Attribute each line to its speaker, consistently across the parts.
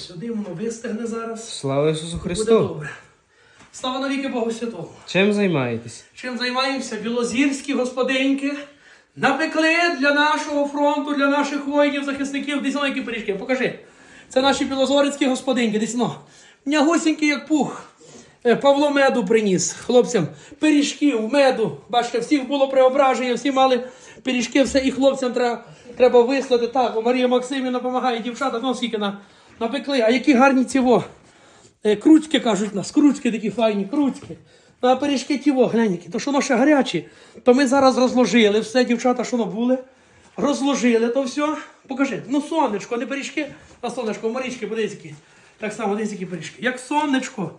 Speaker 1: сюди, воно вистигне зараз.
Speaker 2: Слава Ісусу Христу!
Speaker 1: Буде добре. Слава навіки Богу Святому.
Speaker 2: Чим займаєтесь?
Speaker 1: Чим займаємося? Білозірські господинки напекли для нашого фронту, для наших воїнів, захисників. Десь які пиріжки. Покажи. Це наші білозорицькі господинки. Десь воно. М'ягусінькі, як пух. Е, Павло меду приніс хлопцям пиріжків, меду. Бачите, всіх було преображення, всі мали пиріжки, все, і хлопцям треба, треба вислати. Так, Марія Максимівна допомагає, дівчата, ну скільки на, напекли. А які гарні ціво. Е, Круцьки кажуть нас, круцьки такі файні, круцьки. Ну, а пиріжки тіво, глянь, які, то що воно ще гарячі. То ми зараз розложили все, дівчата, що воно були. Розложили то все. Покажи. Ну, сонечко, не пиріжки, а сонечко, Марічки, подивіться. Так само, десь які пиріжки. Як сонечко,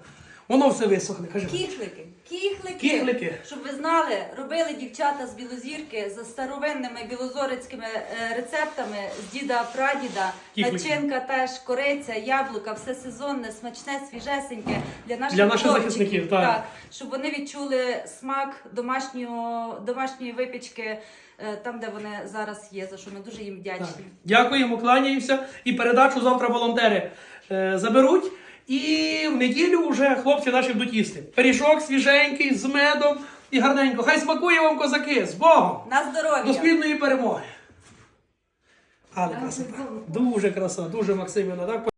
Speaker 1: воно все висохне. Кажи.
Speaker 3: Кіхлики, кіхлики,
Speaker 1: Кіхлики.
Speaker 3: щоб ви знали, робили дівчата з білозірки за старовинними білозорицькими е, рецептами з діда прадіда.
Speaker 1: Кіхлики.
Speaker 3: Начинка теж кориця, яблука, все сезонне, смачне, свіжесеньке для наших
Speaker 1: Для наших
Speaker 3: хлопчиків.
Speaker 1: захисників, так.
Speaker 3: щоб вони відчули смак домашнього, домашньої випічки е, там, де вони зараз є. За що ми дуже їм
Speaker 1: Так. Дякуємо, кланяємося. І передачу завтра волонтери е, заберуть. І в неділю вже хлопці наші будуть їсти. Пиріжок свіженький, з медом і гарненько. Хай смакує вам козаки з Богом!
Speaker 3: На
Speaker 1: До спільної перемоги. Але красота. Дуже краса, дуже Максимівна. Так?